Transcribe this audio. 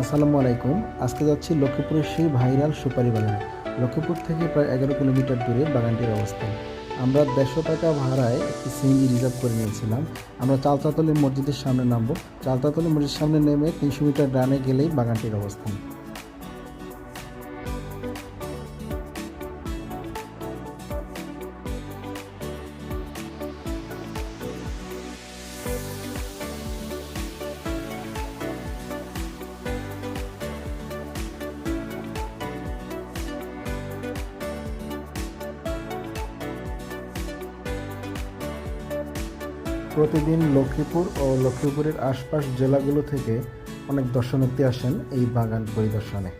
আসসালামু আলাইকুম। আজকে যাচ্ছি লক্ষ্মীপুরের সেই ভাইরাল সুপারি বাগান লক্ষ্মীপুর থেকে প্রায় এগারো কিলোমিটার দূরে বাগানটির অবস্থান। আমরা দেড়শো টাকা ভাড়ায় একটি সিএনজি রিজার্ভ করে নিয়েছিলাম। আমরা চালতাতলি মসজিদের সামনে নামবো। চালতাতলি মসজিদের সামনে নেমে তিনশো মিটার ডানে গেলেই বাগানটির অবস্থান। প্রতিদিন লক্ষ্মীপুর ও লক্ষ্মীপুরের আশপাশ জেলাগুলো থেকে অনেক দর্শনার্থী আসেন এই বাগান পরিদর্শনে।